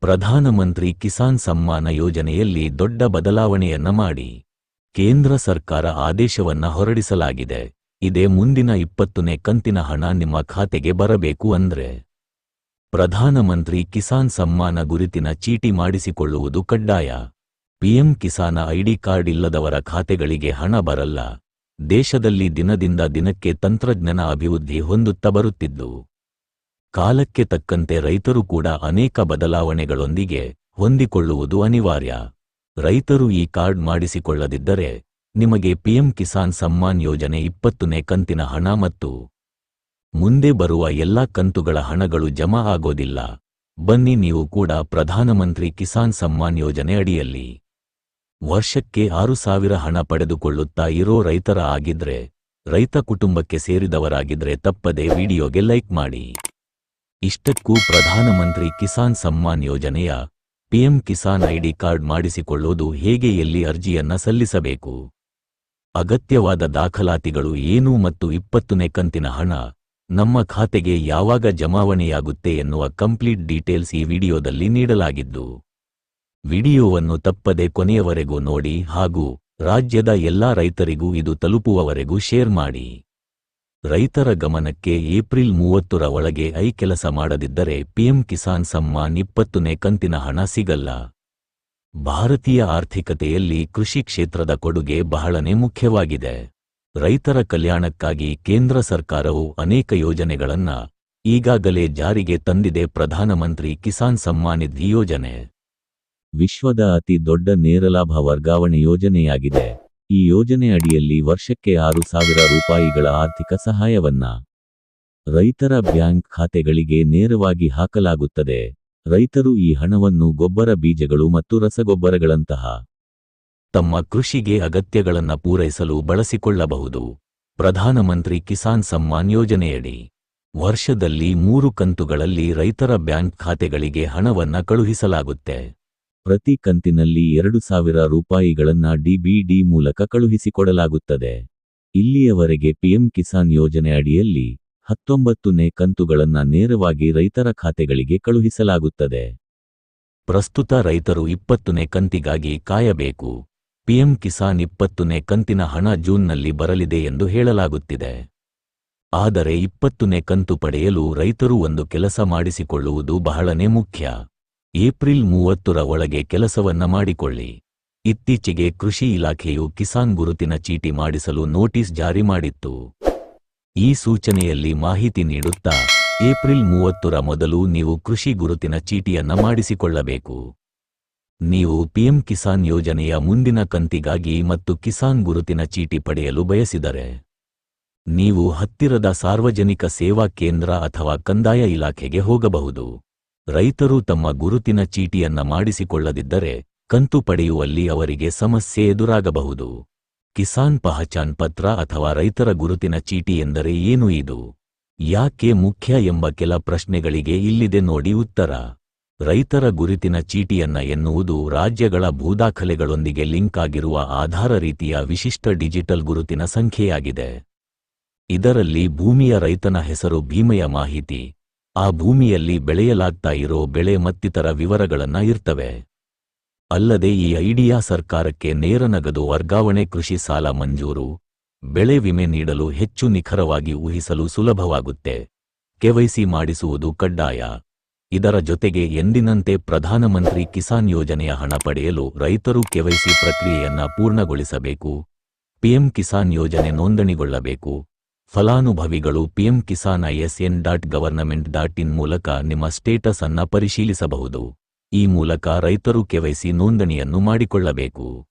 ಪ್ರಧಾನಮಂತ್ರಿ ಕಿಸಾನ್ ಸಮ್ಮಾನ ಯೋಜನೆಯಲ್ಲಿ ದೊಡ್ಡ ಬದಲಾವಣೆಯನ್ನ ಮಾಡಿ. ಕೇಂದ್ರ ಸರ್ಕಾರ ಆದೇಶವನ್ನ ಹೊರಡಿಸಲಾಗಿದೆ. ಇದೇ ಮುಂದಿನ ಇಪ್ಪತ್ತನೇ ಕಂತಿನ ಹಣ ನಿಮ್ಮ ಖಾತೆಗೆ ಬರಬೇಕು ಅಂದ್ರೆ. ಪ್ರಧಾನಮಂತ್ರಿ ಕಿಸಾನ್ ಸಮ್ಮಾನ ಗುರುತಿನ ಚೀಟಿ ಮಾಡಿಸಿಕೊಳ್ಳುವುದು ಕಡ್ಡಾಯ. ಪಿಎಂ ಕಿಸಾನ ಐಡಿ ಕಾರ್ಡ್ ಇಲ್ಲದವರ ಖಾತೆಗಳಿಗೆ ಹಣ ಬರಲ್ಲ. ದೇಶದಲ್ಲಿ ದಿನದಿಂದ ದಿನಕ್ಕೆ ತಂತ್ರಜ್ಞಾನ ಅಭಿವೃದ್ಧಿ ಹೊಂದುತ್ತಾ ಬರುತ್ತಿದ್ದು. ಕಾಲಕ್ಕೆ ತಕ್ಕಂತೆ ರೈತರು ಕೂಡ ಅನೇಕ ಬದಲಾವಣೆಗಳೊಂದಿಗೆ ಹೊಂದಿಕೊಳ್ಳುವುದು ಅನಿವಾರ್ಯ. ರೈತರು ಈ ಕಾರ್ಡ್ ಮಾಡಿಸಿಕೊಳ್ಳದಿದ್ದರೆ ನಿಮಗೆ ಪಿಎಂ ಕಿಸಾನ್ ಸಮ್ಮಾನ್ ಯೋಜನೆ ಇಪ್ಪತ್ತನೇ ಕಂತಿನ ಹಣ ಮತ್ತು ಮುಂದೆ ಬರುವ ಎಲ್ಲಾ ಕಂತುಗಳ ಹಣಗಳು ಜಮಾ ಆಗೋದಿಲ್ಲ. ಬನ್ನಿ ನೀವು ಕೂಡ ಪ್ರಧಾನಮಂತ್ರಿ ಕಿಸಾನ್ ಸಮ್ಮಾನ್ ಯೋಜನೆ ಅಡಿಯಲ್ಲಿ. ವರ್ಷಕ್ಕೆ ಆರು ಸಾವಿರ ಹಣ ಪಡೆದುಕೊಳ್ಳುತ್ತಾ ಇರೋ ರೈತರ ಆಗಿದ್ರೆ, ರೈತ ಕುಟುಂಬಕ್ಕೆ ಸೇರಿದವರಾಗಿದ್ರೆ ತಪ್ಪದೆ ವಿಡಿಯೋಗೆ ಲೈಕ್ ಮಾಡಿ. ಇಷ್ಟಕ್ಕೂ ಪ್ರಧಾನಮಂತ್ರಿ ಕಿಸಾನ್ ಸಮ್ಮಾನ್ ಯೋಜನೆಯ ಪಿಎಂ ಕಿಸಾನ್ ಐಡಿ ಕಾರ್ಡ್ ಮಾಡಿಸಿಕೊಳ್ಳೋದು ಹೇಗೆ, ಎಲ್ಲಿ ಅರ್ಜಿಯನ್ನ ಸಲ್ಲಿಸಬೇಕು? ಅಗತ್ಯವಾದ ದಾಖಲಾತಿಗಳು ಏನು ಮತ್ತು ಇಪ್ಪತ್ತನೇ ಕಂತಿನ ಹಣ ನಮ್ಮ ಖಾತೆಗೆ ಯಾವಾಗ ಜಮಾವಣೆಯಾಗುತ್ತೆ ಎನ್ನುವ ಕಂಪ್ಲೀಟ್ ಡೀಟೇಲ್ಸ್ ಈ ವಿಡಿಯೋದಲ್ಲಿ ನೀಡಲಾಗಿದ್ದು, ವಿಡಿಯೋವನ್ನು ತಪ್ಪದೆ ಕೊನೆಯವರೆಗೂ ನೋಡಿ ಹಾಗೂ ರಾಜ್ಯದ ಎಲ್ಲಾ ರೈತರಿಗೂ ಇದು ತಲುಪುವವರೆಗೂ ಶೇರ್ ಮಾಡಿ. ರೈತರ ಗಮನಕ್ಕೆ ಏಪ್ರಿಲ್ ಮೂವತ್ತರ ಒಳಗೆ ಐ ಕೆಲಸ ಮಾಡದಿದ್ದರೆ ಪಿಎಂ ಕಿಸಾನ್ ಸಮ್ಮಾನ್ ಇಪ್ಪತ್ತನೇ ಕಂತಿನ ಹಣ ಸಿಗಲ್ಲ. ಭಾರತೀಯ ಆರ್ಥಿಕತೆಯಲ್ಲಿ ಕೃಷಿ ಕ್ಷೇತ್ರದ ಕೊಡುಗೆ ಬಹಳನೇ ಮುಖ್ಯವಾಗಿದೆ. ರೈತರ ಕಲ್ಯಾಣಕ್ಕಾಗಿ ಕೇಂದ್ರ ಸರ್ಕಾರವು ಅನೇಕ ಯೋಜನೆಗಳನ್ನ ಈಗಾಗಲೇ ಜಾರಿಗೆ ತಂದಿದೆ ಪ್ರಧಾನಮಂತ್ರಿ ಕಿಸಾನ್ ಸಮ್ಮಾನ್ ನಿಧಿ ಯೋಜನೆ. ವಿಶ್ವದ ಅತಿ ದೊಡ್ಡ ನೇರಲಾಭ ವರ್ಗಾವಣೆ ಯೋಜನೆಯಾಗಿದೆ. ಈ ಯೋಜನೆ ಅಡಿಯಲ್ಲಿ ವರ್ಷಕ್ಕೆ ಆರು ಸಾವಿರ ರೂಪಾಯಿಗಳ ಆರ್ಥಿಕ ಸಹಾಯವನ್ನ ರೈತರ ಬ್ಯಾಂಕ್ ಖಾತೆಗಳಿಗೆ ನೇರವಾಗಿ ಹಾಕಲಾಗುತ್ತದೆ. ರೈತರು ಈ ಹಣವನ್ನು ಗೊಬ್ಬರ ಬೀಜಗಳು ಮತ್ತು ರಸಗೊಬ್ಬರಗಳಂತಹ ತಮ್ಮ ಕೃಷಿಗೆ ಅಗತ್ಯಗಳನ್ನು ಪೂರೈಸಲು ಬಳಸಿಕೊಳ್ಳಬಹುದು. ಪ್ರಧಾನಮಂತ್ರಿ ಕಿಸಾನ್ ಸಮ್ಮಾನ್ ಯೋಜನೆಯಡಿ ವರ್ಷದಲ್ಲಿ ಮೂರು ಕಂತುಗಳಲ್ಲಿ ರೈತರ ಬ್ಯಾಂಕ್ ಖಾತೆಗಳಿಗೆ ಹಣವನ್ನು ಕಳುಹಿಸಲಾಗುತ್ತೆ. ಪ್ರತಿ ಕಂತಿನಲ್ಲಿ ಎರಡು ಸಾವಿರ ರೂಪಾಯಿಗಳನ್ನ ಡಿಬಿಡಿ ಮೂಲಕ ಕಳುಹಿಸಿಕೊಡಲಾಗುತ್ತದೆ. ಇಲ್ಲಿಯವರೆಗೆ ಪಿಎಂ ಕಿಸಾನ್ ಯೋಜನೆ ಅಡಿಯಲ್ಲಿ ಹತ್ತೊಂಬತ್ತನೇ ಕಂತುಗಳನ್ನ ನೇರವಾಗಿ ರೈತರ ಖಾತೆಗಳಿಗೆ ಕಳುಹಿಸಲಾಗುತ್ತದೆ. ಪ್ರಸ್ತುತ ರೈತರು ಇಪ್ಪತ್ತನೇ ಕಂತಿಗಾಗಿ ಕಾಯಬೇಕು. ಪಿಎಂ ಕಿಸಾನ್ ಇಪ್ಪತ್ತನೇ ಕಂತಿನ ಹಣ ಜೂನ್ನಲ್ಲಿ ಬರಲಿದೆ ಎಂದು ಹೇಳಲಾಗುತ್ತಿದೆ. ಆದರೆ ಇಪ್ಪತ್ತನೇ ಕಂತು ಪಡೆಯಲು ರೈತರು ಒಂದು ಕೆಲಸ ಮಾಡಿಸಿಕೊಳ್ಳುವುದು ಬಹಳನೇ ಮುಖ್ಯ. ಏಪ್ರಿಲ್ ಮೂವತ್ತರ ಒಳಗೆ ಕೆಲಸವನ್ನ ಮಾಡಿಕೊಳ್ಳಿ. ಇತ್ತೀಚೆಗೆ ಕೃಷಿ ಇಲಾಖೆಯು ಕಿಸಾನ್ ಗುರುತಿನ ಚೀಟಿ ಮಾಡಿಸಲು ನೋಟಿಸ್ ಜಾರಿ ಮಾಡಿತ್ತು. ಈ ಸೂಚನೆಯಲ್ಲಿ ಮಾಹಿತಿ ನೀಡುತ್ತಾ, ಏಪ್ರಿಲ್ ಮೂವತ್ತರ ಮೊದಲು ನೀವು ಕೃಷಿ ಗುರುತಿನ ಚೀಟಿಯನ್ನ ಮಾಡಿಸಿಕೊಳ್ಳಬೇಕು. ನೀವು ಪಿಎಂ ಕಿಸಾನ್ ಯೋಜನೆಯ ಮುಂದಿನ ಕಂತಿಗಾಗಿ ಮತ್ತು ಕಿಸಾನ್ ಗುರುತಿನ ಚೀಟಿ ಪಡೆಯಲು ಬಯಸಿದರೆ, ನೀವು ಹತ್ತಿರದ ಸಾರ್ವಜನಿಕ ಸೇವಾ ಕೇಂದ್ರ ಅಥವಾ ಕಂದಾಯ ಇಲಾಖೆಗೆ ಹೋಗಬಹುದು. ರೈತರು ತಮ್ಮ ಗುರುತಿನ ಚೀಟಿಯನ್ನ ಮಾಡಿಸಿಕೊಳ್ಳದಿದ್ದರೆ ಕಂತು ಪಡೆಯುವಲ್ಲಿ ಅವರಿಗೆ ಸಮಸ್ಯೆ ಎದುರಾಗಬಹುದು. ಕಿಸಾನ್ ಪಹಚಾನ್ ಪತ್ರ ಅಥವಾ ರೈತರ ಗುರುತಿನ ಚೀಟಿ ಎಂದರೆ ಏನು ಇದು? ಯಾಕೆ ಮುಖ್ಯ ಎಂಬ ಕೆಲ ಪ್ರಶ್ನೆಗಳಿಗೆ ಇಲ್ಲಿದೆ ನೋಡಿ ಉತ್ತರ. ರೈತರ ಗುರುತಿನ ಚೀಟಿಯನ್ನ ಎನ್ನುವುದು ರಾಜ್ಯಗಳ ಭೂದಾಖಲೆಗಳೊಂದಿಗೆ ಲಿಂಕ್ ಆಗಿರುವ ಆಧಾರ ರೀತಿಯ ವಿಶಿಷ್ಟ ಡಿಜಿಟಲ್ ಗುರುತಿನ ಸಂಖ್ಯೆಯಾಗಿದೆ. ಇದರಲ್ಲಿ ಭೂಮಿಯ ರೈತನ ಹೆಸರು ಭೀಮೆಯ ಮಾಹಿತಿ ಆ ಭೂಮಿಯಲ್ಲಿ ಬೆಳೆಯಲಾಗ್ತಾ ಇರೋ ಬೆಳೆ ಮತ್ತಿತರ ವಿವರಗಳನ್ನ ಇರ್ತವೆ. ಅಲ್ಲದೆ ಈ ಐಡಿಯಾ ಸರ್ಕಾರಕ್ಕೆ ನೇರ ನಗದು ವರ್ಗಾವಣೆ ಕೃಷಿ ಸಾಲ ಮಂಜೂರು, ಬೆಳೆ ವಿಮೆ ನೀಡಲು ಹೆಚ್ಚು ನಿಖರವಾಗಿ ಊಹಿಸಲು ಸುಲಭವಾಗುತ್ತೆ. ಕೆವೈಸಿ ಮಾಡಿಸುವುದು ಕಡ್ಡಾಯ. ಇದರ ಜೊತೆಗೆ ಎಂದಿನಂತೆ ಪ್ರಧಾನಮಂತ್ರಿ ಕಿಸಾನ್ ಯೋಜನೆಯ ಹಣ ಪಡೆಯಲು ರೈತರು ಕೆವೈಸಿ ಪ್ರಕ್ರಿಯೆಯನ್ನ ಪೂರ್ಣಗೊಳಿಸಬೇಕು. ಪಿಎಂ ಕಿಸಾನ್ ಯೋಜನೆ ನೋಂದಣಿಗೊಳ್ಳಬೇಕು. ಫಲಾನುಭವಿಗಳು PM Kisan ISN dot government dot in ಮೂಲಕ ನಿಮ್ಮ ಸ್ಟೇಟಸ್ ಅನ್ನ ಪರಿಶೀಲಿಸಬಹುದು. ಈ ಮೂಲಕ ರೈತರು ಕೆವೈಸಿ ನೋಂದಣಿಯನ್ನು ಮಾಡಿಕೊಳ್ಳಬೇಕು.